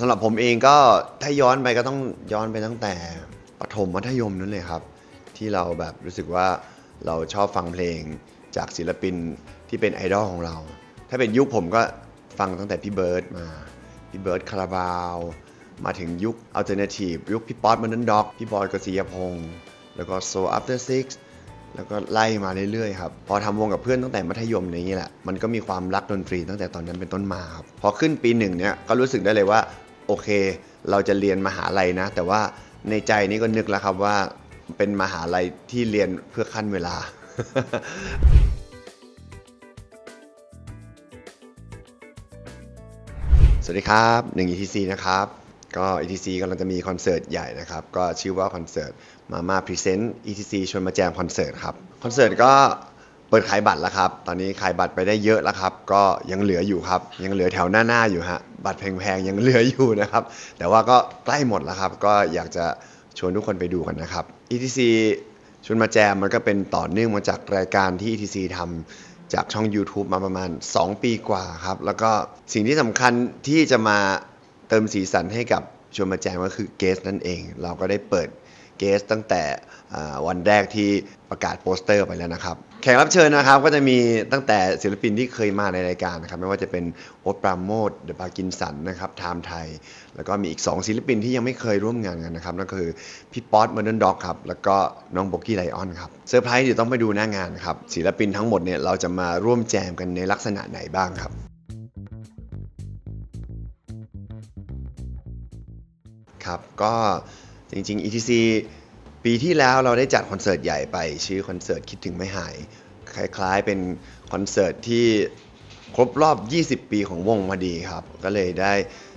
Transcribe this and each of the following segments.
สำหรับผมเองก็ถ้าย้อนไปก็ต้องย้อนไปตั้งแต่ประถมมัธยมนั่นเลยครับ ที่เราแบบรู้สึกว่าเราชอบฟังเพลงจากศิลปินที่เป็นไอดอลของเรา ถ้าเป็นยุคผมก็ฟังตั้งแต่พี่เบิร์ดมา พี่เบิร์ดคาราบาว มาถึงยุคอัลเทอร์เนทีฟยุคพี่ป๊อตมันนันด็อก พี่บอยกฤษยพงศ์แล้วก็โซอั After Six แล้วก็ไล่มาเรื่อยๆครับ พอทำวงกับเพื่อนตั้งแต่มัธยมอย่างนี้แหละ มันก็มีความรักดนตรีตั้งแต่ตอนนั้นเป็นต้นมาครับ พอขึ้นปีหนึ่งเนี่ยก็รู้สึกได้เลยว่า โอเค เราจะเรียนมหาลัยนะ แต่ว่าในใจนี่ก็นึกแล้วครับว่าเป็นมหาลัยที่เรียนเพื่อขั้นเวลา สวัสดีครับ1 ETC นะครับ ก็ ETC กำลังจะมีคอนเสิร์ตใหญ่นะครับ ก็ชื่อว่าคอนเสิร์ตมาม่าพรีเซนต์ ETC ชวนมาแจมคอนเสิร์ตครับ คอนเสิร์ตก็ เปิดขายบัตรแล้วครับ ตอนนี้ขายบัตรไปได้เยอะแล้วครับ ก็ยังเหลืออยู่ครับ ยังเหลือแถวหน้าๆอยู่ฮะ บัตรแพงๆยังเหลืออยู่นะครับ แต่ว่าก็ใกล้หมดแล้วครับ ก็อยากจะชวนทุกคนไปดูกันนะครับ ETC ชวนมาแจมมันก็เป็นต่อเนื่องมาจากรายการที่ ETC ทำจากช่อง YouTube มาประมาณ 2 ปีกว่าครับ แล้วก็สิ่งที่สำคัญที่จะมาเติมสีสันให้กับชวนมาแจมก็คือเกสนั่นเอง เราก็ได้เปิด เกสตั้งแต่วันแรกที่ประกาศโปสเตอร์ไปแล้วนะครับ แขกรับเชิญนะครับก็จะมีตั้งแต่ศิลปินที่เคยมาในรายการนะครับ ไม่ว่าจะเป็นโอ๊ตปราโมทเดอะปากินสันนะครับไทม์ไทย แล้วก็มีอีก 2 ศิลปินที่ยังไม่เคยร่วมงานกันนะครับนั่นก็คือพี่ป๊อตเมอร์เดนด็อกครับแล้วก็น้องโบกี้ไลออนครับเซอร์ไพรส์เดี๋ยวต้องไปดูหน้างานครับศิลปินทั้งหมดเนี่ยเราจะมาร่วมแจมกันในลักษณะไหนบ้างครับครับก็ จริง ๆ ETC ปีที่แล้วเราได้จัดคอนเสิร์ตใหญ่ไป ชื่อคอนเสิร์ตคิดถึงไม่หาย คล้ายๆเป็นคอนเสิร์ตที่ครบรอบ 20 ปีของวงพอดีครับ ก็เลยได้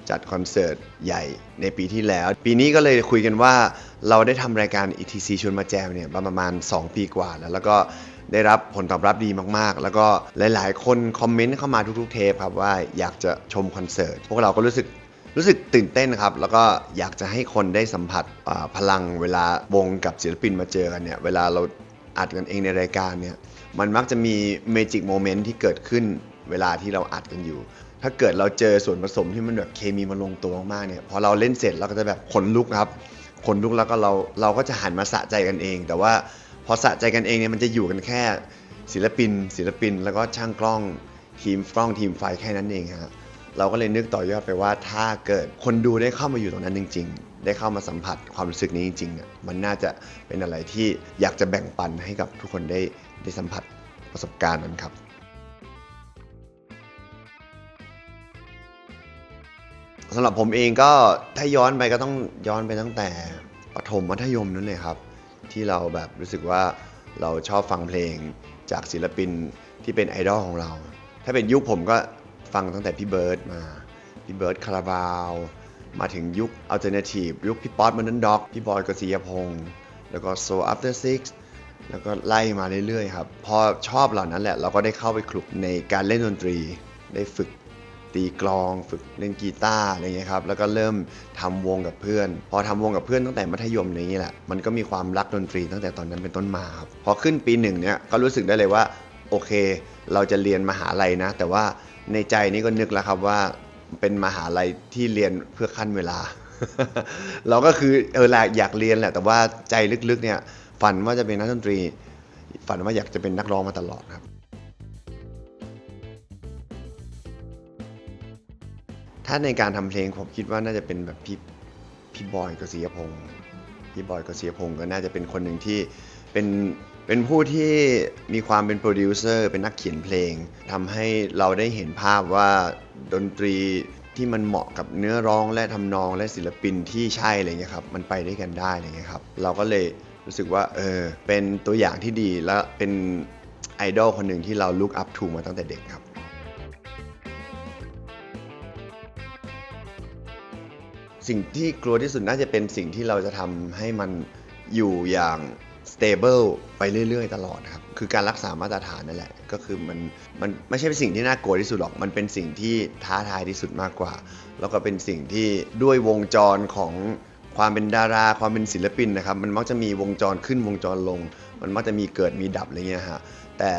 จัดคอนเสิร์ตใหญ่ในปีที่แล้ว ปีนี้ก็เลยคุยกันว่าเราได้ทำรายการ ETC ชวนมาแจมเนี่ยประมาณ 2 ปีกว่าแล้ว แล้วก็ได้รับผลตอบรับดีมากๆ แล้วก็หลายๆ คนคอมเมนต์เข้ามาทุกๆเทปครับว่าอยากจะชมคอนเสิร์ต พวกเราก็รู้สึก รู้สึกตื่นเต้นครับ แล้วก็อยากจะให้คนได้สัมผัสพลังเวลาวงกับศิลปินมาเจอกันเนี่ย เวลาเราอัดกันเองในรายการเนี่ย มันมักจะมีเมจิกโมเมนต์ที่เกิดขึ้นเวลาที่เราอัดกันอยู่ ถ้าเกิดเราเจอส่วนผสมที่มันแบบเคมีมันลงตัวมากๆเนี่ย พอเราเล่นเสร็จเราก็จะแบบขนลุกครับขนลุกแล้วก็เราเราก็จะหันมาสะใจกันเอง แต่ว่าพอสะใจกันเองเนี่ยมันจะอยู่กันแค่ศิลปิน ศิลปินแล้วก็ช่างกล้องทีมกล้องทีมไฟแค่นั้นเองฮะ เราก็เลยนึกต่อยอดไปว่าถ้าเกิดคนดูได้เข้ามาอยู่ตรงนั้นจริง ๆ ได้เข้ามาสัมผัสความรู้สึกนี้จริงๆมันน่าจะเป็นอะไรที่อยากจะแบ่งปันให้กับทุกคนได้ได้สัมผัสประสบการณ์นั้นครับสำหรับผมเองก็ถ้าย้อนไปก็ต้องย้อนไปตั้งแต่ประถมมัธยมนั่นเลยครับ ที่เราแบบรู้สึกว่าเราชอบฟังเพลงจากศิลปินที่เป็นไอดอลของเรา ถ้าเป็นยุคผมก็ ฟังตั้งแต่พี่เบิร์ดมา พี่เบิร์ดคาราบาว มาถึงยุคอัลเทอร์เนทีฟยุคพี่ป๊อตมันนันด็อก พี่บอยกฤษยพงศ์แล้วก็โซอั After Six แล้วก็ไล่มาเรื่อยๆครับ พอชอบเหล่านั้นแหละ เราก็ได้เข้าไปคลุกในการเล่นดนตรี ได้ฝึกตีกลอง ฝึกเล่นกีตาร์อะไรเงี้ยครับ แล้วก็เริ่มทำวงกับเพื่อน พอทำวงกับเพื่อนตั้งแต่มัธยมอย่างนี้แหละ มันก็มีความรักดนตรีตั้งแต่ตอนนั้นเป็นต้นมาครับ พอขึ้นปีหนึ่งเนี่ย ก็รู้สึกได้เลยว่า โอเค เราจะเรียนมหาลัยนะ แต่ว่า ในใจนี่ก็นึกแล้วครับว่าเป็นมหาลัยที่เรียนเพื่อขั้นเวลา เราก็คือเออแหละอยากเรียนแหละ แต่ว่าใจลึกๆเนี่ยฝันว่าจะเป็นนักดนตรี ฝันว่าอยากจะเป็นนักร้องมาตลอดครับ ถ้าในการทำเพลงผมคิดว่าน่าจะเป็นแบบพี่พี่บอยกฤษยพงศ์พี่บอยกฤษยพงศ์ก็น่าจะเป็นคนหนึ่งที่เป็น เป็นผู้ที่มีความเป็นโปรดิวเซอร์เป็นนักเขียนเพลงทำให้เราได้เห็นภาพว่าดนตรีที่มันเหมาะกับเนื้อร้องและทำนองและศิลปินที่ใช่อะไรเงี้ยครับมันไปด้วยกันได้อะไรเงี้ยครับเราก็เลยรู้สึกว่าเออเป็นตัวอย่างที่ดีและเป็นไอดอลคนหนึ่งที่เราลุกอัพทูมาตั้งแต่เด็กครับสิ่งที่กลัวที่สุดน่าจะเป็นสิ่งที่เราจะทำให้มันอยู่อย่าง stable ไปเรื่อยๆ ตลอดครับ คือการรักษามาตรฐานนั่นแหละ ก็คือมันมันไม่ใช่เป็นสิ่งที่น่ากลัวที่สุดหรอก มันเป็นสิ่งที่ท้าทายที่สุดมากกว่า แล้วก็เป็นสิ่งที่ด้วยวงจรของความเป็นดาราความเป็นศิลปินนะครับ มันมักจะมีวงจรขึ้นวงจรลง มันมักจะมีเกิดมีดับอะไรเงี้ยฮะแต่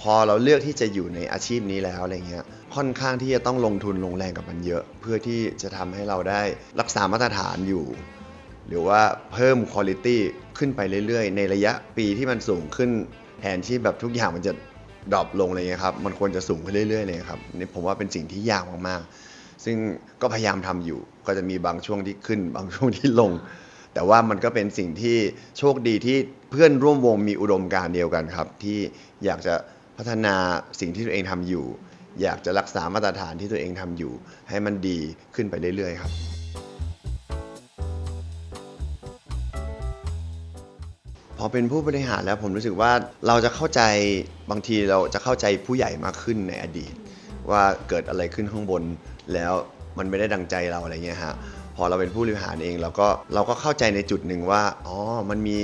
พอเราเลือกที่จะอยู่ในอาชีพนี้แล้วอะไรเงี้ยค่อนข้างที่จะต้องลงทุนลงแรงกับมันเยอะ เพื่อที่จะทำให้เราได้รักษามาตรฐานอยู่ หรือว่าเพิ่มคุณ i t y ขึ้นไปเรื่อยๆ ในระยะปีที่มันสูงขึ้นแทนที่แบบทุกอย่างมันจะดรอปลงอะไรเงี้ยครับ มันควรจะสูงขึ้นเรื่อยๆเลยครับนี่ผมว่าเป็นสิ่งที่ยากมากๆ ซึ่งก็พยายามทำอยู่ ก็จะมีบางช่วงที่ขึ้น บางช่วงที่ลง แต่ว่ามันก็เป็นสิ่งที่โชคดีที่เพื่อนร่วมวงมีอุดมการณ์เดียวกันครับ ที่อยากจะพัฒนาสิ่งที่ตัวเองทำอยู่ อยากจะรักษามาตรฐานที่ตัวเองทำอยู่ ให้มันดีขึ้นไปเรื่อยๆ ครับ พอเป็นผู้บริหารแล้วผมรู้สึกว่าเราจะเข้าใจบางทีเราจะเข้าใจผู้ใหญ่มากขึ้นในอดีต ว่าเกิดอะไรขึ้นข้างบน แล้วมันไม่ได้ดังใจเราอะไรเงี้ยฮะพอเราเป็นผู้บริหารเองเราก็เราก็เข้าใจในจุดหนึ่งว่าอ๋อมันมี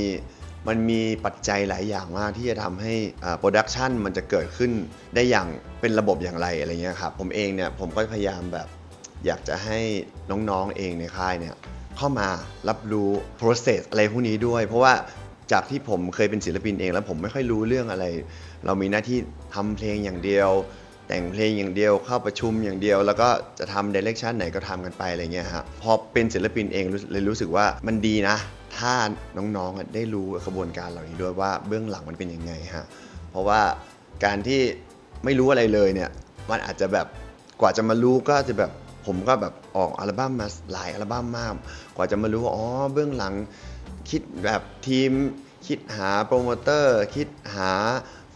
มันมีปัจจัยหลายอย่างมากที่จะทำให้โปรดักชันมันจะเกิดขึ้นได้อย่างเป็นระบบอย่างไรอะไรเงี้ยครับผมเองเนี่ยผมก็พยายามแบบอยากจะให้น้องๆเองในค่ายเนี่ยเข้ามารับรู้ process อะไรพวกนี้ด้วย เพราะว่า จากที่ผมเคยเป็นศิลปินเองแล้วผมไม่ค่อยรู้เรื่องอะไร เรามีหน้าที่ทำเพลงอย่างเดียว แต่งเพลงอย่างเดียวเข้าประชุมอย่างเดียว แล้วก็จะทำ direction ไหนก็ทำกันไปอะไรเงี้ยฮะพอเป็นศิลปินเองเลยรู้สึกว่ามันดีนะ ถ้าน้องๆได้รู้กระบวนการเหล่านี้ด้วยว่าเบื้องหลังมันเป็นยังไงฮะเพราะว่าการที่ไม่รู้อะไรเลยเนี่ยมันอาจจะแบบกว่าจะมารู้ก็จะแบบผมก็แบบออกอัลบั้มมาหลายอัลบั้มมาก กว่าจะมารู้ว่าอ๋อเบื้องหลัง คิดแบบทีม คิดหาโปรโมเตอร์ คิดหา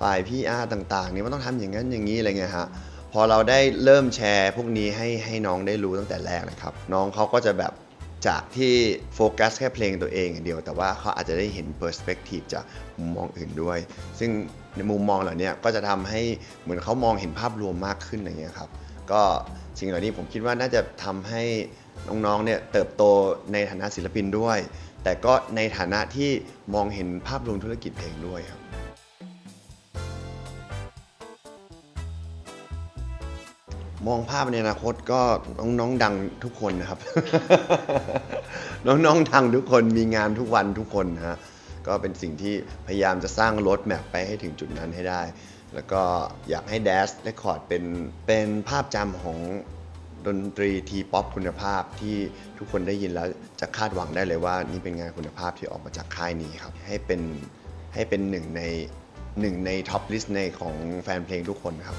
ฝ่าย PR ต่างๆนี่มันต้องทำอย่างนั้นอย่างนี้อะไรเงี้ยฮะพอเราได้เริ่มแชร์พวกนี้ให้ให้น้องได้รู้ตั้งแต่แรกนะครับ น้องเขาก็จะแบบจากที่โฟกัสแค่เพลงตัวเองอย่างเดียว แต่ว่าเขาอาจจะได้เห็นเปอร์สเปกทีฟจากมุมมองอื่นด้วย ซึ่งในมุมมองเหล่านี้ก็จะทำให้เหมือนเขามองเห็นภาพรวมมากขึ้นอะไรเงี้ยครับ ก็สิ่งเหล่านี้ผมคิดว่าน่าจะทำให้ น้องๆเนี่ยเติบโตในฐานะศิลปินด้วย แต่ก็ในฐานะที่มองเห็นภาพรวมธุรกิจเพลงด้วยครับมองภาพในอนาคตก็น้องๆดังทุกคนนะครับ น้องๆดังทุกคนมีงานทุกวันทุกคนนะฮะก็เป็นสิ่งที่พยายามจะสร้างรถแมพไปให้ถึงจุดนั้นให้ได้ แล้วก็อยากให้ Dash Record เป็นเป็นภาพจำของ ดนตรีทีป๊อปคุณภาพที่ทุกคนได้ยินแล้วจะคาดหวังได้เลยว่า นี่เป็นงานคุณภาพที่ออกมาจากค่ายนี้ครับ ให้เป็นให้เป็นหนึ่งในหนึ่งในท็อปลิสต์ในของแฟนเพลงทุกคนครับ